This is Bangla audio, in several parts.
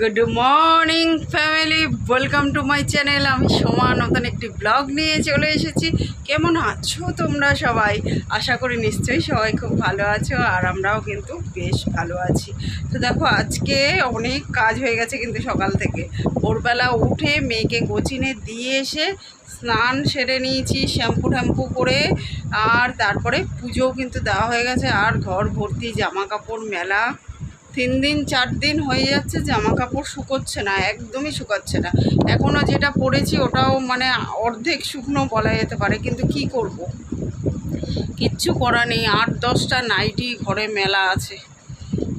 Good morning family welcome to my channel আমি সোমা, নতুন একটি ব্লগ নিয়ে চলে এসেছি। কেমন আছো তোমরা সবাই? আশা করি নিশ্চয়ই সবাই খুব ভালো আছো আর আমরাও কিন্তু বেশ ভালো আছি। তো দেখো, আজকে অনেক কাজ হয়ে গেছে কিন্তু সকাল থেকে। ভোরবেলা উঠে মেয়েকে কোচিনে দিয়ে এসে স্নান সেরে নিয়েছি, শ্যাম্পু ট্যাম্পু করে। আর তারপরে পুজোও কিন্তু দেওয়া হয়ে গেছে। আর ঘর ভর্তি জামা কাপড় মেলা। তিন দিন, চার দিন হয়ে যাচ্ছে জামা কাপড় শুকোচ্ছে না, একদমই শুকাচ্ছে না। এখনও যেটা পরেছি ওটাও মানে অর্ধেক শুকনো বলা যেতে পারে, কিন্তু কি করব। কিচ্ছু করা নেই, আট, দশটা নাইটি ঘরে মেলা আছে।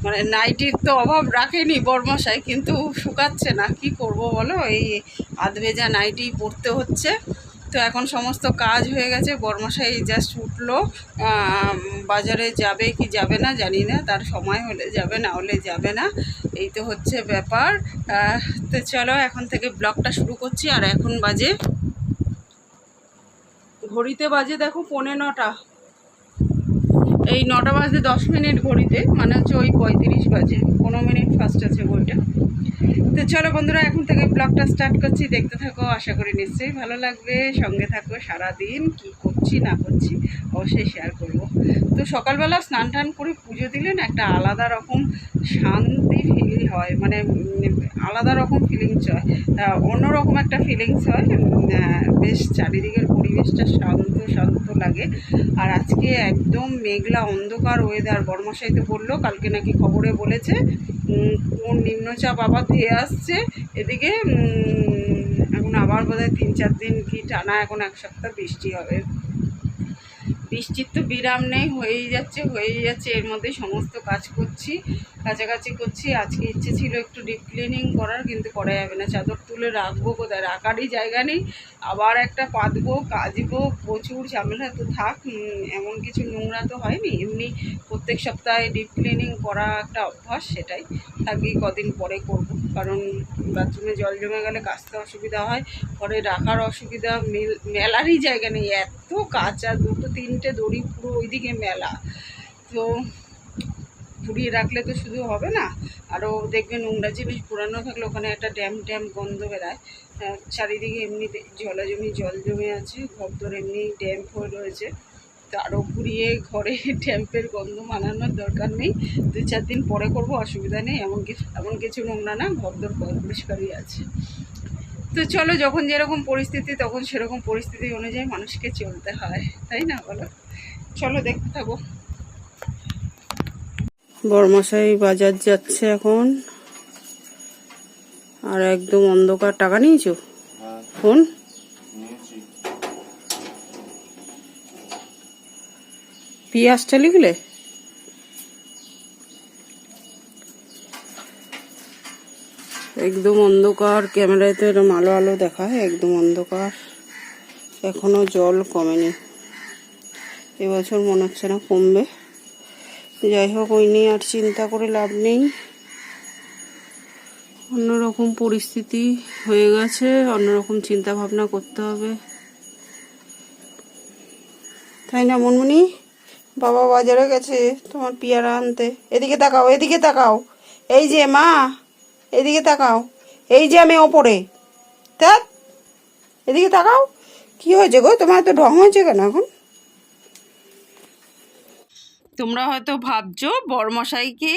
মানে নাইটির তো অভাব রাখেনি বর্মশাই, কিন্তু শুকাচ্ছে না, কি করব বলো? এই আধ ভেজা নাইটি পরতে হচ্ছে। তো এখন সমস্ত কাজ হয়ে গেছে। বর্মশাই জাস্ট উঠল। বাজারে যাবে কি যাবে না জানি না। তার সময় হলে যাবে, না হলে যাবে না। এই তো হচ্ছে ব্যাপার। তো চলো এখন থেকে ব্লগটা শুরু করছি। আর এখন বাজে ঘড়িতে বাজে দেখো পৌনে নটা। এই নটা বাজে দশ মিনিট ঘড়িতে। মানে হচ্ছে ওই পঁয়ত্রিশ বাজে। পনেরো মিনিট ফার্স্ট আছে বইটা তো চলো বন্ধুরা, এখন থেকে ব্লগটা স্টার্ট করছি। দেখতে থাকো, আশা করি নিশ্চয়ই ভালো লাগবে। সঙ্গে থাকো সারাদিন কী কি করছি, না করছি অবশ্যই শেয়ার করব। তো সকালবেলা স্নান টান করে পুজো দিলেন একটা আলাদা রকম শান্তি ফিল হয় মানে আলাদা রকম ফিলিংস হয়। অন্যরকম একটা ফিলিংস হয় বেশ চারিদিকের পরিবেশটা শান্ত শান্ত লাগে। আর আজকে একদম মেঘলা অন্ধকার ওয়েদার বর্মশাই তো বলল, কালকে নাকি খবরে বলেছে কোন নিম্নচাপ আবার ধেয়ে আসছে, এদিকে এখন আবার বোধহয় তিন চার দিন কি টানা, এখন এক সপ্তাহ বৃষ্টি হবে। বৃষ্টির তো বিরাম নেই হয়েই যাচ্ছে হয়েই যাচ্ছে এর মধ্যে সমস্ত কাজ করছি। কাছাকাছি করছি। আজকে ইচ্ছে ছিল একটু ডিপ ক্লিনিং করার, কিন্তু করা যাবে না। চাদর তুলে রাখব কোথায়? রাখারই জায়গা নেই। আবার একটা পাতবো, কাচবো, প্রচুর ঝামেলা তো থাক এমন কিছু নোংরা তো হয়নি। এমনি প্রত্যেক সপ্তাহে ডিপ ক্লিনিং করা একটা অভ্যাস, সেটাই থাকি, কদিন পরে করব। কারণ বাথরুমে জল জমে গেলে কাচতে অসুবিধা হয়। পরে রাখার অসুবিধা, মেল, মেলারই জায়গা নেই। এত কাঁচা, দুটো তিনটে দড়ি পুরো ওইদিকে মেলা। তো পুড়িয়ে রাখলে তো শুধু হবে না। আরও দেখবেন নোংরা জিনিস পুরানো থাকলে ওখানে একটা ড্যাম ড্যাম গন্ধ বেরায়। আহ, চারিদিকে এমনি জলাজমি জল জমে আছে ঘরদোর এমনি ড্যাম্প হয়ে রয়েছে। তো আরও ঘুরিয়ে ঘরে ড্যাম্পের গন্ধ মানানোর দরকার নেই। দু চার দিন পরে করব অসুবিধা নেই। এমন কিছু এমন কিছু নোংরা না ঘর ঘরদোর পরিষ্কারই আছে। তো চলো যখন যেরকম পরিস্থিতি তখন সেরকম পরিস্থিতি অনুযায়ী মানুষকে চলতে হয়। তাই না বলো? চলো দেখতে থাকো। বড়মশাই বাজার যাচ্ছে এখন। আর একদম অন্ধকার। টাকা নিয়েছো? হ্যাঁ। ফোন? পিঁয়াজটা লিখলে একদম অন্ধকার। ক্যামেরায় তো এরকম আলো আলো দেখায় একদম অন্ধকার। এখনও জল কমেনি। এবছর মনে হচ্ছে না কমবে। যাই হোক ওই নিয়ে আর চিন্তা করে লাভ নেই। অন্যরকম পরিস্থিতি হয়ে গেছে, অন্যরকম চিন্তা ভাবনা করতে হবে। তাই না, মনমুনি? বাবা বাজারে গেছে তোমার পিয়ারা আনতে। এদিকে তাকাও এদিকে তাকাও। এই যে মা, এদিকে তাকাও। এই যে আমি ওপরে। তা এদিকে তাকাও। কি হয়েছে গো? তোমার তো ঢং হয়েছে কেন এখন? তোমরা হয়তো ভাবছ, বরমশাইকে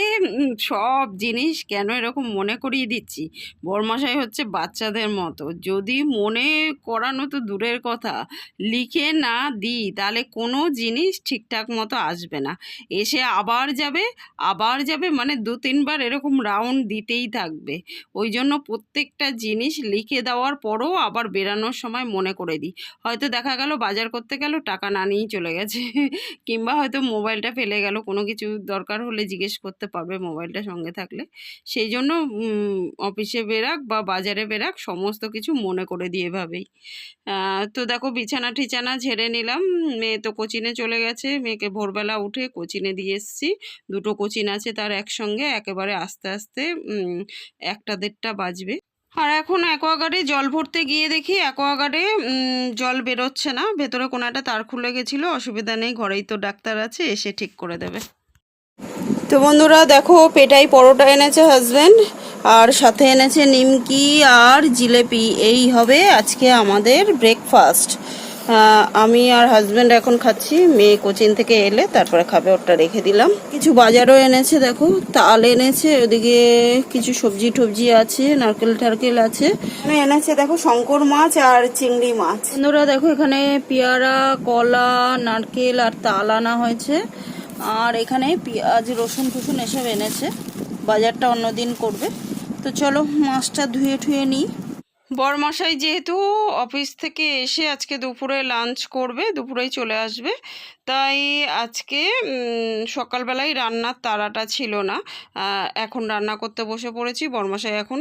সব জিনিস কেন এরকম মনে করিয়ে দিচ্ছি? বরমশাই হচ্ছে বাচ্চাদের মতো। যদি মনে করানো তো দূরের কথা, লিখে না দিই, তাহলে কোনো জিনিস ঠিকঠাক মতো আসবে না। এসে আবার যাবে আবার যাবে মানে দু তিনবার এরকম রাউন্ড দিতেই থাকবে। ওই জন্য প্রত্যেকটা জিনিস লিখে দেওয়ার পরও আবার বেরানোর সময় মনে করে দিই। হয়তো দেখা গেল, বাজার করতে গেল, টাকা না নিয়েই চলে গেছে, কিংবা হয়তো মোবাইলটা ফেলে গেল কোনো কিছু দরকার হলে জিজ্ঞেস করতে পারবে মোবাইলটা সঙ্গে থাকলে। সেই জন্য অফিসে বেরাক বা বাজারে বেরাক সমস্ত কিছু মনে করে দিয়ে এভাবেই আহ, তো দেখো বিছানা টিছানা ঝেড়ে নিলাম মেয়ে তো কোচিনে চলে গেছে মেয়েকে ভোরবেলা উঠে কোচিনে দিয়ে এসেছি। দুটো কোচিন আছে তার একসঙ্গে একেবারে আস্তে আস্তে একটা দেড়টা বাজবে। আর এখন অ্যাকোয়াগার্ডে জল ভরতে গিয়ে দেখি অ্যাকোয়াগার্ডে জল বেরোচ্ছে না। ভেতরে কোনো একটা তার খুলে গেছিল, অসুবিধা নেই, ঘরেই তো ডাক্তার আছে, এসে ঠিক করে দেবে। তো বন্ধুরা, দেখো, পেটাই পরোটা এনেছে হাজব্যান্ড আর সাথে এনেছে নিমকি আর জিলেপি। এই হবে আজকে আমাদের ব্রেকফাস্ট আমি আর হাজব্যান্ড এখন খাচ্ছি। মেয়ে কোচিং থেকে এলে তারপরে খাবে ওটা রেখে দিলাম। কিছু বাজারও এনেছে, দেখো। তাল এনেছে, ওদিকে কিছু সবজি টবজি আছে, নারকেল টারকেল আছে। এনেছে, দেখো, শঙ্কর মাছ আর চিংড়ি মাছ। বন্ধুরা, দেখো, এখানে পেয়ারা, কলা, নারকেল আর তাল আনা হয়েছে। আর এখানে পেঁয়াজ, রসুন, টুসুন এসব এনেছে। বাজারটা অন্যদিন করবে। তো চলো, মাছটা ধুয়ে ঠুয়ে নিই। বরমশাই যেহেতু অফিস থেকে এসে আজকে দুপুরে লাঞ্চ করবে, দুপুরেই চলে আসবে। তাই আজকে সকালবেলায় রান্নার তাড়াটা ছিল না। এখন রান্না করতে বসে পড়েছি। বরমশাই এখন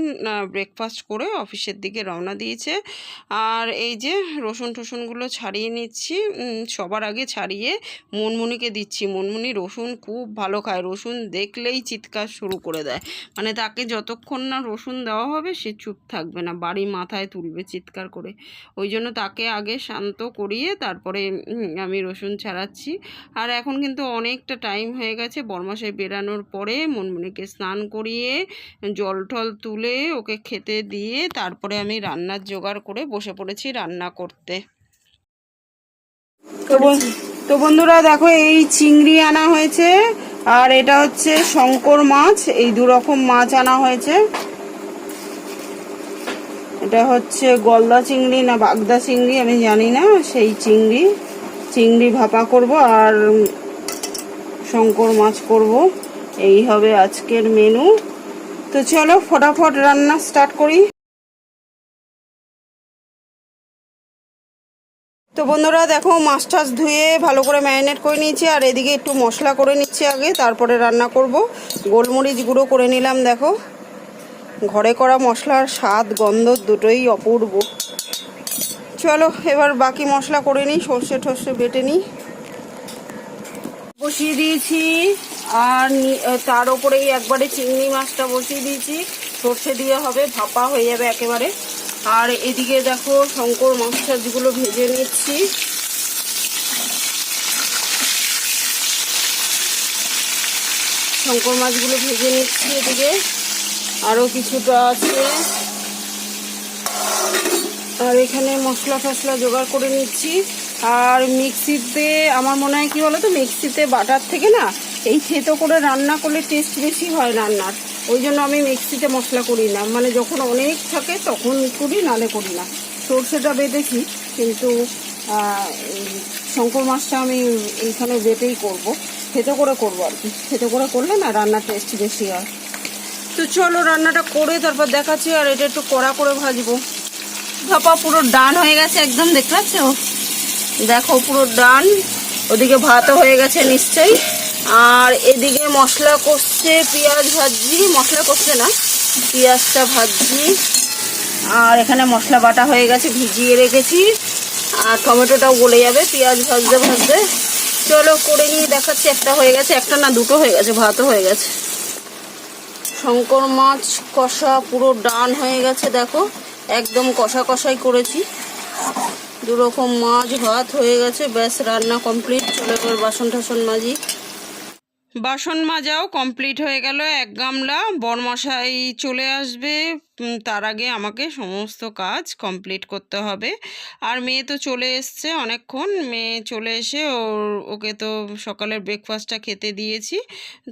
ব্রেকফাস্ট করে অফিসের দিকে রওনা দিয়েছে। আর এই যে রসুন টসুনগুলো ছাড়িয়ে নিচ্ছি সবার আগে ছাড়িয়ে মনমুনিকে দিচ্ছি। মনমুনি রসুন খুব ভালো খায়। রসুন দেখলেই চিৎকার শুরু করে দেয়। মানে তাকে যতক্ষণ না রসুন দেওয়া হবে, সে চুপ থাকবে না। বাড়ি মাথায় তুলবে চিৎকার করে। ওই জন্য তাকে আগে শান্ত করিয়ে তারপরে আমি রসুন ছাড়াচ্ছি। আর এখন কিন্তু অনেকটা টাইম হয়ে গেছে বরমাসায় বেরানোর পরে। মনমুনিকে স্নান করিয়ে, জল টল তুলে ওকে খেতে দিয়ে তারপরে আমি রান্নার জোগাড় করে বসে পড়েছি রান্না করতে। তো বন্ধুরা দেখো এই চিংড়ি আনা হয়েছে। আর এটা হচ্ছে শঙ্কর মাছ। এই দু রকম মাছ আনা হয়েছে। এটা হচ্ছে গলদা চিংড়ি না বাগদা চিংড়ি, আমি জানি না, সেই চিংড়ি। চিংড়ি ভাপা করব আর শঙ্কর মাছ করব। এই হবে আজকের মেনু তো চলো ফটাফট রান্না স্টার্ট করি। তো বন্ধুরা দেখো, মাছ টাছ ধুয়ে ভালো করে ম্যারিনেট করে নিয়েছি, আর এদিকে একটু মশলা করে নিচ্ছি আগে, তারপরে রান্না করব। গোলমরিচ গুঁড়ো করে নিলাম, দেখো। ঘরে করা মশলার স্বাদ, গন্ধ দুটোই অপূর্ব। চলো, এবার বাকি মশলা করে নিই, সর্ষে টর্ষে বেটে নিই। বসিয়ে দিয়েছি, আর তার উপরেই একবারে চিংড়ি মাছটা বসিয়ে দিয়েছি। সর্ষে দিয়ে হবে, ভাপা হয়ে যাবে একেবারে। আর এদিকে দেখো, শঙ্কর মাছ টাছগুলো ভেজে নিচ্ছি। শঙ্কর মাছগুলো ভেজে নিচ্ছি এদিকে। আরও কিছুটা আছে। আর এখানে মশলা ফসলা জোগাড় করে নিচ্ছি। আর মিক্সিতে আমার মনে হয় কি বলো তো মিক্সিতে বাটার থেকে না, এই থেতো করে রান্না করলে টেস্ট বেশি হয় রান্নার। ওই জন্য আমি মিক্সিতে মশলা করি না। মানে যখন অনেক থাকে তখন করি, নালে করি না। সর্ষেটা বেটেছি, কিন্তু শঙ্কর মাছটা আমি এইখানে বেটেই করব। থেতো করে করব আর কি। থেতো করে করলে না রান্নার টেস্ট বেশি হয়। তো চলো রান্নাটা করে তারপর দেখাচ্ছি আর এটা একটু কড়া করে ভাজবো। ভাপা পুরো ডান হয়ে গেছে একদম, দেখতে পাচ্ছ? দেখো, পুরো ডান। ওদিকে ভাতও হয়ে গেছে নিশ্চয়ই। আর এদিকে মশলা কষছে, পেঁয়াজ ভাজছি। মশলা কষছে না, পেঁয়াজটা ভাজি আর এখানে মশলা বাটা হয়ে গেছে, ভিজিয়ে রেখেছি। আর টমেটোটাও গলে যাবে, পেঁয়াজ ভাজতে ভাজতে। চলো, করে নিয়ে দেখাচ্ছি, একটা হয়ে গেছে, একটা না, দুটো হয়ে গেছে, ভাতও হয়ে গেছে। শঙ্কর মাছ কষা পুরো ডান হয়ে গেছে, দেখো। একদম কষা কষাই করেছি। দুরকম মাছ ভাত হয়ে গেছে, ব্যাস রান্না কমপ্লিট। চলে এবার বাসন টাসন মাজি। বাসন মাজাও কমপ্লিট হয়ে গেল, এক গামলা। বরমশাই চলে আসবে। তার আগে আমাকে সমস্ত কাজ কমপ্লিট করতে হবে। আর মেয়ে তো চলে এসছে অনেকক্ষণ। মেয়ে চলে এসে ওর, ওকে তো সকালের ব্রেকফাস্টটা খেতে দিয়েছি।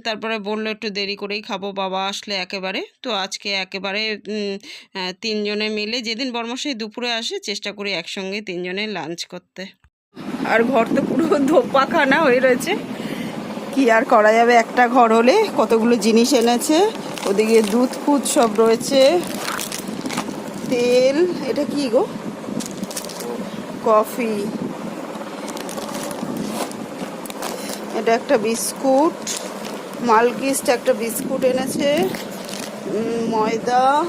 তারপরে বলল, একটু দেরি করেই খাব, বাবা আসলে একেবারে। তো আজকে একেবারে তিনজনে মিলে যেদিন বর্মশাই দুপুরে আসে, চেষ্টা করি একসঙ্গে তিনজনে লাঞ্চ করতে। আর ঘর তো পুরো ধোপাখানা হয়ে রয়েছে। কি আর করা যাবে? একটা ঘর হলে কতগুলো জিনিস এনেছে? ওদিকে দুধ ফুদ সব রয়েছে। তেল, এটা কি গো? কফি। এটা একটা বিস্কুট। মালকিস্ট একটা বিস্কুট এনেছে। ময়দা।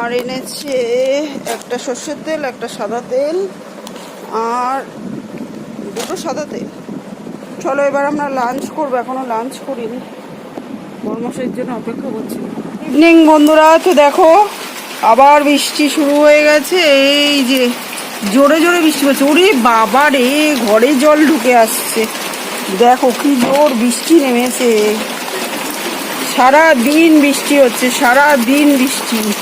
আর এনেছে একটা সর্ষের তেল, একটা সাদা তেল। আর দুটো সাদা তেল। চলো, এবার আমরা লাঞ্চ করব। এখনও লাঞ্চ করিনি। বর্মশের জন্য অপেক্ষা করছি। ইভিনিং বন্ধুরা, তো দেখো, আবার বৃষ্টি শুরু হয়ে গেছে। এই যে, জোরে জোরে বৃষ্টি পড়ছে। ওরে বাবা রে, ঘরে জল ঢুকে আসছে। দেখো, কি জোর বৃষ্টি নেমেছে। সারা দিন বৃষ্টি হচ্ছে সারা দিন বৃষ্টি।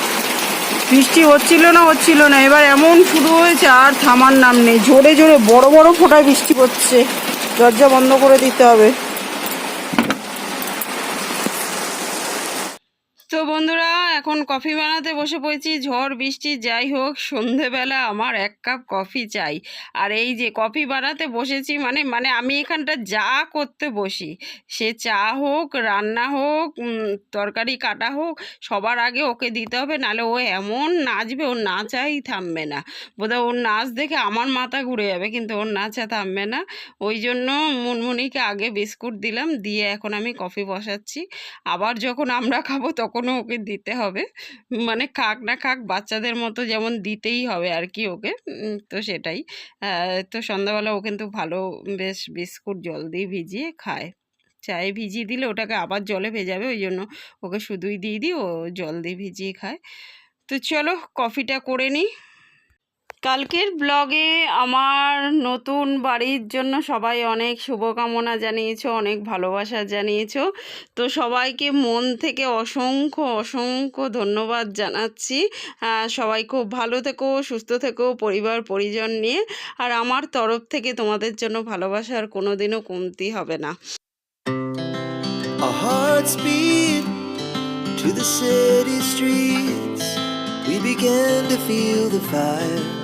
বৃষ্টি হচ্ছিল না হচ্ছিল না। এবার এমন শুরু হয়েছে, আর থামার নাম নেই। জোরে জোরে বড় বড় ফোঁটায় বৃষ্টি পড়ছে। দরজা বন্ধ করে দিতে হবে। তো বন্ধুরা এখন কফি বানাতে বসে পড়েছি, ঝড়, বৃষ্টি, যাই হোক, সন্ধেবেলা আমার এক কাপ কফি চাই। আর এই যে কফি বানাতে বসেছি মানে মানে আমি এখানটা যা করতে বসি, সে চা হোক, রান্না হোক তরকারি কাটা হোক, সবার আগে ওকে দিতে হবে, নাহলে ও এমন নাচবে ওর নাচাই থামবে না। বোধহয় ওর নাচ দেখে আমার মাথা ঘুরে যাবে, কিন্তু ওর নাচা থামবে না। ওই জন্য মুনমুনিকে আগে বিস্কুট দিলাম, দিয়ে এখন আমি কফি বসাচ্ছি। আবার যখন আমরা খাব, তখনও ওকে দিতে হবে। মানে খাক না খাক বাচ্চাদের মতো যেমন দিতেই হবে আর কি ওকে তো সেটাই। তো সন্ধ্যাবেলা ও কিন্তু ভালো বেশ বিস্কুট জল দিয়ে ভিজিয়ে খায়। চায়ে ভিজিয়ে দিলে ওটাকে আবার জলে ভেজাবে, ওই জন্য ওকে শুধুই দিয়ে দিই, ও জল দিয়ে ভিজিয়ে খায়। তো চলো কফিটা করে নিই। কালকের ব্লগে আমার নতুন বাড়ির জন্য সবাই অনেক শুভকামনা জানিয়েছো, অনেক ভালোবাসা জানিয়েছো তো সবাইকে মন থেকে অসংখ্য অসংখ্য ধন্যবাদ জানাচ্ছি সবাই খুব ভালো থেকো, সুস্থ থেকো, পরিবার, পরিজন নিয়ে আর আমার তরফ থেকে তোমাদের জন্য ভালোবাসার কোনো দিনও কমতি হবে না. We began to feel the fire.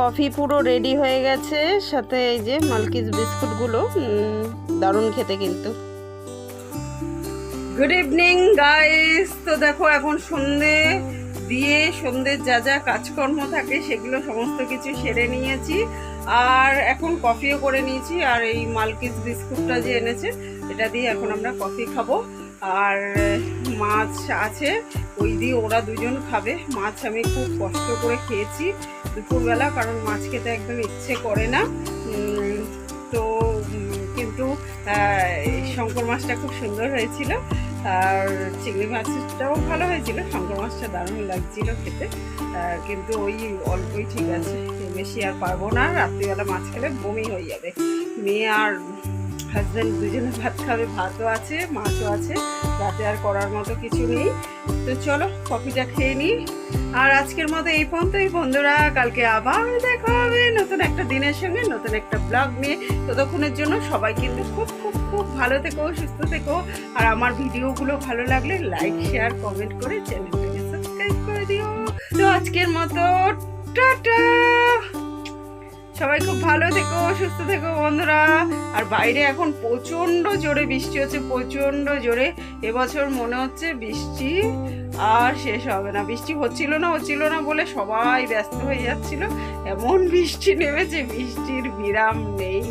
coffee পুরো রেডি হয়ে গেছে। সাথে এই যে মালকিস বিস্কুটগুলো দারুণ খেতে কিন্তু। গুড ইভিনিং গাইস তো দেখো, এখন সন্ধে দিয়ে সন্ধ্যের যা যা কাজকর্ম থাকে, সেগুলো সমস্ত কিছু সেরে নিয়েছি। আর এখন কফিও করে নিয়েছি, আর এই মালকিস বিস্কুটটা যে এনেছে, এটা দিয়ে এখন আমরা কফি খাব। আর মাছ আছে, ওই দিয়ে ওরা দুজন খাবে। মাছ আমি খুব কষ্ট করে খেয়েছি দুপুরবেলা, কারণ মাছ খেতে একদম ইচ্ছে করে না। তো কিন্তু শঙ্কর মাছটা খুব সুন্দর হয়েছিল। আর চিংড়ি মাছটাও ভালো হয়েছিল, শঙ্কর মাছটা দারুণ লাগছিল খেতে। কিন্তু ওই অল্পই ঠিক আছে বেশি আর পারব না, রাত্রিবেলা মাছ খেলে বমি হয়ে যাবে। মেয়ে আর হাজব্যান্ড দুজনে ভাত খাবে, ভাতও আছে, মাছও আছে। রাতে আর করার মতো কিছু নেই। তো চলো, কফিটা খেয়ে নিই। আর আজকের মতো এই পর্যন্তই বন্ধুরা। কালকে আবার দেখা হবে নতুন একটা দিনের সঙ্গে, নতুন একটা ব্লগ নিয়ে। ততক্ষণের জন্য সবাই কিন্তু খুব খুব খুব ভালো থেকো, সুস্থ থেকো। আর আমার ভিডিওগুলো ভালো লাগলে লাইক শেয়ার কমেন্ট করে চ্যানেলটাকে সাবস্ক্রাইব করে দিও। তো আজকের মতো, টাটা! সবাই খুব ভালো থেকো, সুস্থ থেকো বন্ধুরা। আর বাইরে এখন প্রচণ্ড জোরে বৃষ্টি হচ্ছে, প্রচণ্ড জোরে। এবছর মনে হচ্ছে বৃষ্টি আর শেষ হবে না। বৃষ্টি হচ্ছিল না হচ্ছিল না বলে সবাই ব্যস্ত হয়ে যাচ্ছিল। এমন বৃষ্টি নেমেছে, বৃষ্টির বিরাম নেই।